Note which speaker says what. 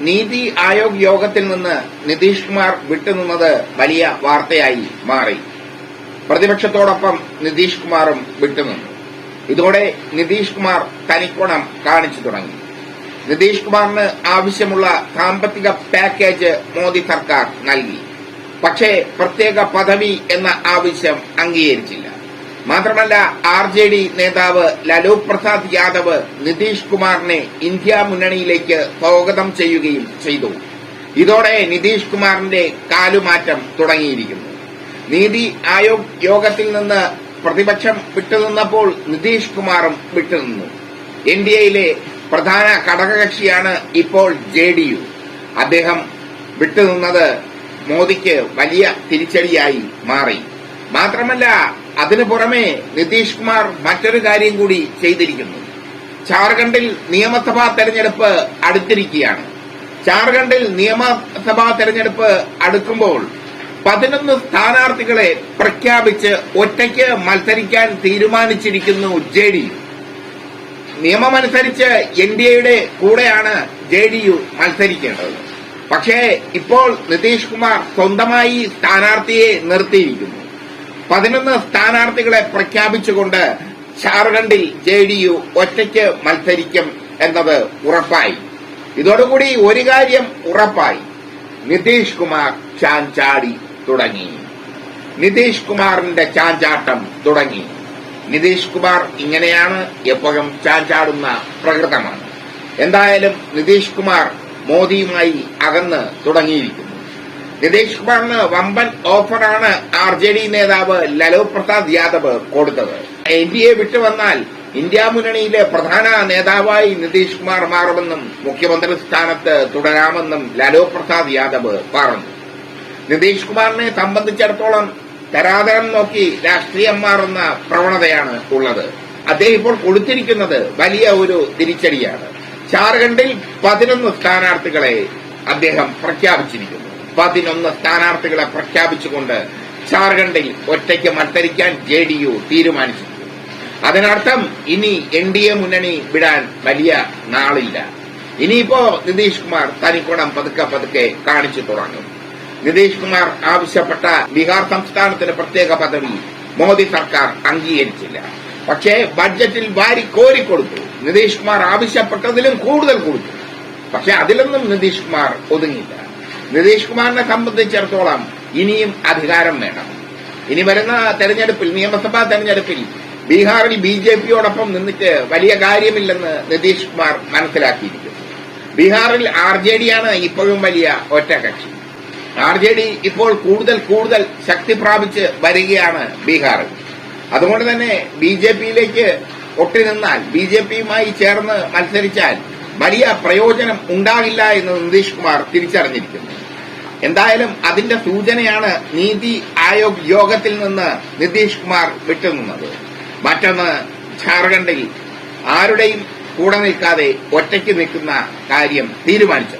Speaker 1: നീതി ആയോഗ് യോഗത്തിൽ നിന്ന് നിതീഷ് കുമാർ വിട്ടുനിന്നത് വലിയ വാർത്തയായി മാറി. പ്രതിപക്ഷത്തോടൊപ്പം നിതീഷ് കുമാറും വിട്ടുനിന്നു. ഇതോടെ നിതീഷ് കുമാർ തനിക്കുണം കാണിച്ചു തുടങ്ങി. നിതീഷ് കുമാറിന് ആവശ്യമുള്ള സാമ്പത്തിക പാക്കേജ് മോദി സർക്കാർ നൽകി. പക്ഷേ പ്രത്യേക പദവി എന്ന ആവശ്യം അംഗീകരിച്ചില്ല. മാത്രമല്ല ആർ ജെ ഡി നേതാവ് ലാലു പ്രസാദ് യാദവ് നിതീഷ് കുമാറിനെ ഇന്ത്യ മുന്നണിയിലേക്ക് സ്വാഗതം ചെയ്യുകയും ചെയ്തു. ഇതോടെ നിതീഷ് കുമാറിന്റെ കാലുമാറ്റം തുടങ്ങിയിരിക്കുന്നു. നീതി ആയോഗ് യോഗത്തിൽ നിന്ന് പ്രതിപക്ഷം വിട്ടുനിന്നപ്പോൾ നിതീഷ് കുമാറും വിട്ടുനിന്നു. എൻ ഡി എയിലെ പ്രധാന ഘടകകക്ഷിയാണ് ഇപ്പോൾ ജെ ഡി യു. അദ്ദേഹം വിട്ടുനിന്നത് മോദിക്ക് വലിയ തിരിച്ചടിയായി മാറി. മാത്രമല്ല അതിനു പുറമെ നിതീഷ് കുമാർ മറ്റൊരു കാര്യം കൂടി ചെയ്തിരിക്കുന്നു. ജാർഖണ്ഡിൽ നിയമസഭാ തെരഞ്ഞെടുപ്പ് അടുത്തിരിക്കുകയാണ്. ജാർഖണ്ഡിൽ നിയമസഭാ തെരഞ്ഞെടുപ്പ് അടുക്കുമ്പോൾ പതിനൊന്ന് സ്ഥാനാർത്ഥികളെ പ്രഖ്യാപിച്ച് ഒറ്റയ്ക്ക് മത്സരിക്കാൻ തീരുമാനിച്ചിരിക്കുന്നു ജെ ഡി യു. നിയമമനുസരിച്ച് എൻ ഡി എയുടെ കൂടെയാണ് ജെ ഡി യു മത്സരിക്കേണ്ടത്. പക്ഷേ ഇപ്പോൾ നിതീഷ് കുമാർ സ്വന്തമായി സ്ഥാനാർത്ഥിയെ നിർത്തിയിരിക്കുന്നു. പതിനൊന്ന് സ്ഥാനാർത്ഥികളെ പ്രഖ്യാപിച്ചുകൊണ്ട് ജാർഖണ്ഡിൽ ജെ ഡി യു ഒറ്റയ്ക്ക് മത്സരിക്കും എന്നത് ഉറപ്പായി. ഇതോടുകൂടി ഒരു കാര്യം ഉറപ്പായി. നിതീഷ് കുമാർ ചാഞ്ചാടി തുടങ്ങി. നിതീഷ് കുമാറിന്റെ ചാഞ്ചാട്ടം തുടങ്ങി. നിതീഷ് കുമാർ ഇങ്ങനെയാണ് എപ്പോഴും ചാഞ്ചാടുന്ന പ്രകൃതമാണ്. എന്തായാലും നിതീഷ് കുമാർ മോദിയുമായി അകന്ന് തുടങ്ങിയിരിക്കുന്നു. നിതീഷ് കുമാറിന് വമ്പൻ ഓഫറാണ് ആർ ജെ ഡി നേതാവ് ലാലു പ്രസാദ് യാദവ് കൊടുത്തത്. എൻ ഡി എ വിട്ടുവന്നാൽ ഇന്ത്യ മുന്നണിയിലെ പ്രധാന നേതാവായി നിതീഷ് കുമാർ മാറുമെന്നും മുഖ്യമന്ത്രി സ്ഥാനത്ത് തുടരാമെന്നും ലാലു പ്രസാദ് യാദവ് പറഞ്ഞു. നിതീഷ് കുമാറിനെ സംബന്ധിച്ചിടത്തോളം തരാതരം നോക്കി രാഷ്ട്രീയം മാറുന്ന പ്രവണതയാണ് ഉള്ളത്. അദ്ദേഹം ഇപ്പോൾ കൊടുത്തിരിക്കുന്നത് വലിയ ഒരു തിരിച്ചടിയാണ്. ജാർഖണ്ഡിൽ പതിനൊന്ന് സ്ഥാനാർത്ഥികളെ അദ്ദേഹം പ്രഖ്യാപിച്ചിരിക്കുന്നു. പതിനൊന്ന് സ്ഥാനാർത്ഥികളെ പ്രഖ്യാപിച്ചുകൊണ്ട് ജാർഖണ്ഡിൽ ഒറ്റയ്ക്ക് മത്സരിക്കാൻ ജെ ഡി യു തീരുമാനിച്ചു. അതിനർത്ഥം ഇനി എൻ ഡി എ മുന്നണി വിടാൻ വലിയ നാളില്ല. ഇനിയിപ്പോ നിതീഷ് കുമാർ തനിക്കുണം പതുക്കെ പതുക്കെ കാണിച്ചു തുടങ്ങും. നിതീഷ് കുമാർ ആവശ്യപ്പെട്ട ബീഹാർ സംസ്ഥാനത്തിന് പ്രത്യേക പദവി മോദി സർക്കാർ അംഗീകരിച്ചില്ല. പക്ഷേ ബഡ്ജറ്റിൽ വാരി കോരി കൊടുത്തു. നിതീഷ് കുമാർ ആവശ്യപ്പെട്ടതിലും കൂടുതൽ കൊടുത്തു. പക്ഷെ അതിലൊന്നും നിതീഷ് കുമാർ ഒതുങ്ങില്ല നിതീഷ് കുമാറിനെ സംബന്ധിച്ചിടത്തോളം ഇനിയും അധികാരം വേണം. ഇനി വരുന്ന തെരഞ്ഞെടുപ്പിൽ നിയമസഭാ തെരഞ്ഞെടുപ്പിൽ ബീഹാറിൽ ബി ജെ പിയോടൊപ്പം നിന്നിട്ട് വലിയ കാര്യമില്ലെന്ന് നിതീഷ് കുമാർ മനസ്സിലാക്കിയിരിക്കുന്നു. ബീഹാറിൽ ആർ ജെ ഡിയാണ് ഇപ്പോഴും വലിയ ഒറ്റകക്ഷി ആർ ജെ ഡി ഇപ്പോൾ കൂടുതൽ കൂടുതൽ ശക്തി പ്രാപിച്ച് വരികയാണ് ബീഹാറിൽ. അതുകൊണ്ട് തന്നെ ബി ജെ പിയിലേക്ക് ഒട്ടിനിന്നാൽ ബി ജെ പിയുമായി ചേർന്ന് മത്സരിച്ചാൽ വലിയ പ്രയോജനം ഉണ്ടാകില്ല എന്ന് നിതീഷ് കുമാർ തിരിച്ചറിഞ്ഞിരിക്കുന്നു. എന്തായാലും അതിന്റെ സൂചനയാണ് നീതി ആയോഗ് യോഗത്തിൽ നിന്ന് നിതീഷ് കുമാർ വിട്ടുനിന്നത്. മറ്റൊന്ന് ജാർഖണ്ഡിൽ ആരുടെയും കൂടെ നിൽക്കാതെ ഒറ്റയ്ക്ക് നിൽക്കുന്ന കാര്യം തീരുമാനിച്ചത്.